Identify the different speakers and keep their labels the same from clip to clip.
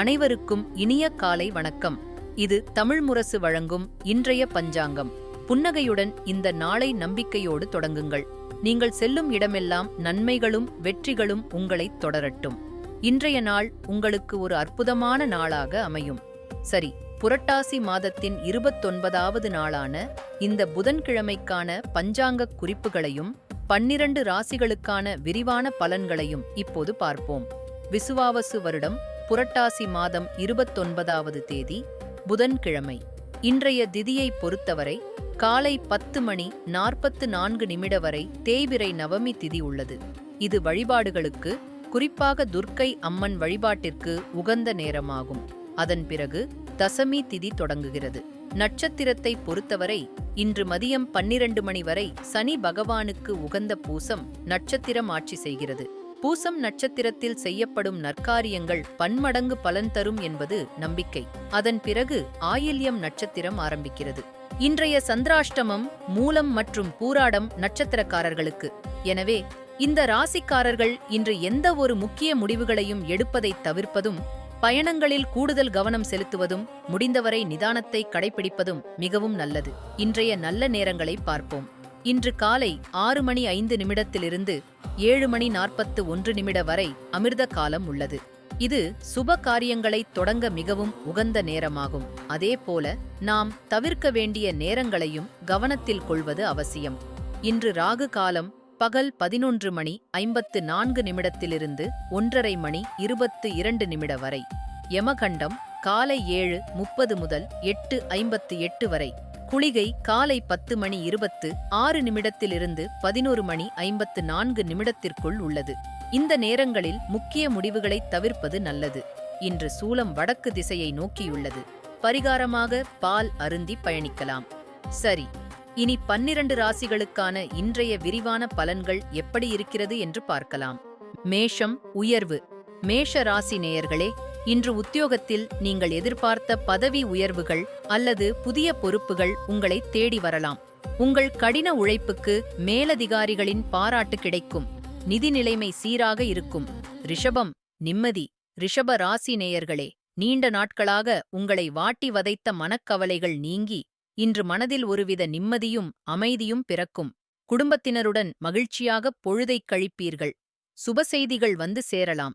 Speaker 1: அனைவருக்கும் இனிய காலை வணக்கம். இது தமிழ் முரசு வழங்கும் இன்றைய பஞ்சாங்கம். புன்னகையுடன் இந்த நாளை நம்பிக்கையோடு தொடங்குங்கள். நீங்கள் செல்லும் இடமெல்லாம் நன்மைகளும் வெற்றிகளும் உங்களைத் தொடரட்டும். இன்றைய நாள் உங்களுக்கு ஒரு அற்புதமான நாளாக அமையும். சரி புரட்டாசி மாதத்தின் இருபத்தொன்பதாவது நாளான இந்த புதன்கிழமைக்கான பஞ்சாங்க குறிப்புகளையும் பன்னிரண்டு ராசிகளுக்கான விரிவான பலன்களையும் இப்போது பார்ப்போம். விசுவாவசு வருடம் புரட்டாசி மாதம் இருபத்தொன்பதாவது தேதி புதன்கிழமை. இன்றைய திதியை பொறுத்தவரை காலை பத்து மணி நாற்பத்து நான்கு நிமிட வரை தேய்பிரை நவமி திதி உள்ளது. இது வழிபாடுகளுக்கு குறிப்பாக துர்க்கை அம்மன் வழிபாட்டிற்கு உகந்த நேரமாகும். அதன் பிறகு தசமி திதி தொடங்குகிறது. நட்சத்திரத்தை பொறுத்தவரை இன்று மதியம் பன்னிரண்டு மணி வரை சனி பகவானுக்கு உகந்த பூசம் நட்சத்திரம் ஆட்சி செய்கிறது. பூசம் நட்சத்திரத்தில் செய்யப்படும் நற்காரியங்கள் பன்மடங்கு பலன் தரும் என்பது நம்பிக்கை. அதன் பிறகு ஆயில்யம் நட்சத்திரம் ஆரம்பிக்கிறது. இன்றைய சந்திராஷ்டமம் மூலம் மற்றும் பூராடம் நட்சத்திரக்காரர்களுக்கு. எனவே இந்த ராசிக்காரர்கள் இன்று எந்த ஒரு முக்கிய முடிவுகளையும் எடுப்பதை தவிர்ப்பதும் பயணங்களில் கூடுதல் கவனம் செலுத்துவதும் முடிந்தவரை நிதானத்தை கடைபிடிப்பதும் மிகவும் நல்லது. இன்றைய நல்ல நேரங்களை பார்ப்போம். இன்று காலை ஆறு மணி ஐந்து நிமிடத்திலிருந்து ஏழு மணி நாற்பத்து ஒன்று நிமிட வரை அமிர்த காலம் உள்ளது. இது சுப காரியங்களை தொடங்க மிகவும் உகந்த நேரமாகும். அதேபோல நாம் தவிர்க்க வேண்டிய நேரங்களையும் கவனத்தில் கொள்வது அவசியம். இன்று ராகு காலம் பகல் பதினொன்று மணி ஐம்பத்து நான்கு நிமிடத்திலிருந்து ஒன்றரை மணி இருபத்து இரண்டு நிமிட வரை. யமகண்டம் காலை ஏழு முப்பது முதல் எட்டு ஐம்பத்து எட்டு வரை. குளிகை காலை பத்து மணி இருபத்து ஆறு நிமிடத்திலிருந்து பதினோரு மணி ஐம்பத்து நான்கு நிமிடத்திற்குள் உள்ளது. இந்த நேரங்களில் முக்கிய முடிவுகளை தவிர்ப்பது நல்லது. இன்று சூலம் வடக்கு திசையை நோக்கியுள்ளது. பரிகாரமாக பால் அருந்தி பயணிக்கலாம். சரி இனி பன்னிரண்டு ராசிகளுக்கான இன்றைய விரிவான பலன்கள் எப்படி இருக்கிறது என்று பார்க்கலாம். மேஷம் உயர்வு. மேஷ ராசி நேயர்களே இன்று உத்தியோகத்தில் நீங்கள் எதிர்பார்த்த பதவி உயர்வுகள் அல்லது புதிய பொறுப்புகள் உங்களை தேடி வரலாம். உங்கள் கடின உழைப்புக்கு மேலதிகாரிகளின் பாராட்டு கிடைக்கும். நிதி நிலைமை சீராக இருக்கும். ரிஷபம் நிம்மதி. ரிஷப ராசி நேயர்களே நீண்ட நாட்களாக உங்களை வாட்டி வதைத்த மனக்கவலைகள் நீங்கி இன்று மனதில் ஒருவித நிம்மதியும் அமைதியும் பிறக்கும். குடும்பத்தினருடன் மகிழ்ச்சியாக பொழுதைக் கழிப்பீர்கள். சுபசெய்திகள் வந்து சேரலாம்.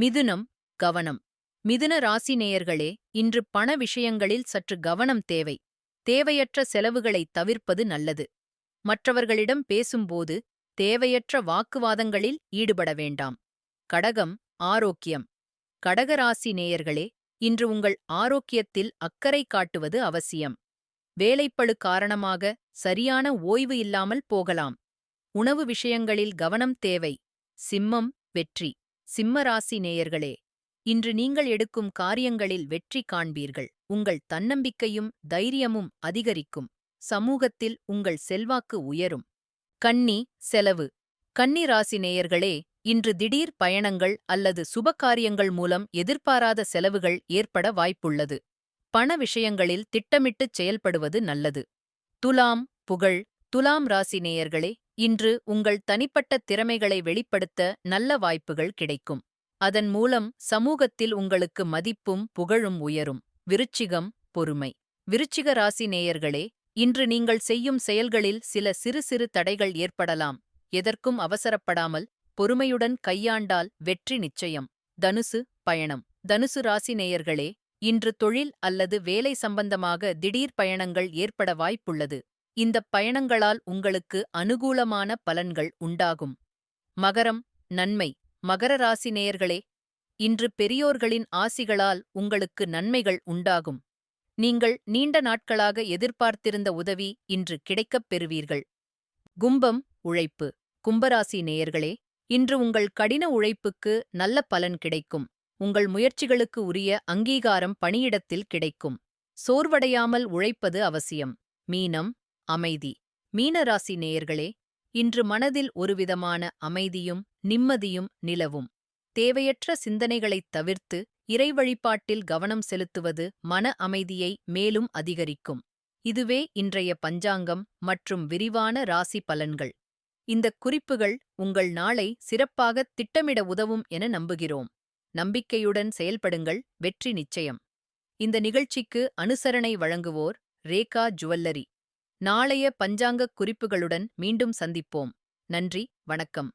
Speaker 1: மிதுனம் கவனம். மிதுன ராசி நேயர்களே இன்று பண விஷயங்களில் சற்று கவனம் தேவை. தேவையற்ற செலவுகளை தவிர்ப்பது நல்லது. மற்றவர்களிடம் பேசும்போது தேவையற்ற வாக்குவாதங்களில் ஈடுபட வேண்டாம். கடகம் ஆரோக்கியம். கடகராசி நேயர்களே இன்று உங்கள் ஆரோக்கியத்தில் அக்கறை காட்டுவது அவசியம். வேலைப்பழு காரணமாக சரியான ஓய்வு இல்லாமல் போகலாம். உணவு விஷயங்களில் கவனம் தேவை. சிம்மம் வெற்றி. சிம்மராசி நேயர்களே இன்று நீங்கள் எடுக்கும் காரியங்களில் வெற்றி காண்பீர்கள். உங்கள் தன்னம்பிக்கையும் தைரியமும் அதிகரிக்கும். சமூகத்தில் உங்கள் செல்வாக்கு உயரும். கன்னி செலவு. கன்னி ராசி நேயர்களே இன்று திடீர் பயணங்கள் அல்லது சுபகாரியங்கள் மூலம் எதிர்பாராத செலவுகள் ஏற்பட வாய்ப்புள்ளது. பண விஷயங்களில் திட்டமிட்டுச் செயல்படுவது நல்லது. துலாம் புகழ். துலாம் ராசி நேயர்களே இன்று உங்கள் தனிப்பட்ட திறமைகளை வெளிப்படுத்த நல்ல வாய்ப்புகள் கிடைக்கும். அதன் மூலம் சமூகத்தில் உங்களுக்கு மதிப்பும் புகழும் உயரும். விருச்சிகம் பொறுமை. விருச்சிக ராசி நேயர்களே இன்று நீங்கள் செய்யும் செயல்களில் சில சிறு சிறு தடைகள் ஏற்படலாம். எதற்கும் அவசரப்படாமல் பொறுமையுடன் கையாண்டால் வெற்றி நிச்சயம். தனுசு பயணம். தனுசு ராசி நேயர்களே இன்று தொழில் அல்லது வேலை சம்பந்தமாக திடீர் பயணங்கள் ஏற்பட வாய்ப்புள்ளது. இந்தப் பயணங்களால் உங்களுக்கு அனுகூலமான பலன்கள் உண்டாகும். மகரம் நன்மை. மகர ராசி நேயர்களே இன்று பெரியோர்களின் ஆசிகளால் உங்களுக்கு நன்மைகள் உண்டாகும். நீங்கள் நீண்ட நாட்களாக எதிர்பார்த்திருந்த உதவி இன்று கிடைக்கப் பெறுவீர்கள். கும்பம் உழைப்பு. கும்பராசி நேயர்களே இன்று உங்கள் கடின உழைப்புக்கு நல்ல பலன் கிடைக்கும். உங்கள் முயற்சிகளுக்கு உரிய அங்கீகாரம் பணியிடத்தில் கிடைக்கும். சோர்வடையாமல் உழைப்பது அவசியம். மீனம் அமைதி. மீனராசி நேயர்களே இன்று மனதில் ஒருவிதமான அமைதியும் நிம்மதியும் நிலவும். தேவையற்ற சிந்தனைகளைத் தவிர்த்து இறை வழிபாட்டில் கவனம் செலுத்துவது மன அமைதியை மேலும் அதிகரிக்கும். இதுவே இன்றைய பஞ்சாங்கம் மற்றும் விரிவான ராசி பலன்கள். இந்த குறிப்புகள் உங்கள் நாளை சிறப்பாக திட்டமிட உதவும் என நம்புகிறோம். நம்பிக்கையுடன் செயல்படுங்கள் வெற்றி நிச்சயம். இந்த நிகழ்ச்சிக்கு அனுசரணை வழங்குவோர் ரேகா ஜுவல்லரி. நாளைய பஞ்சாங்கக் குறிப்புகளுடன் மீண்டும் சந்திப்போம். நன்றி வணக்கம்.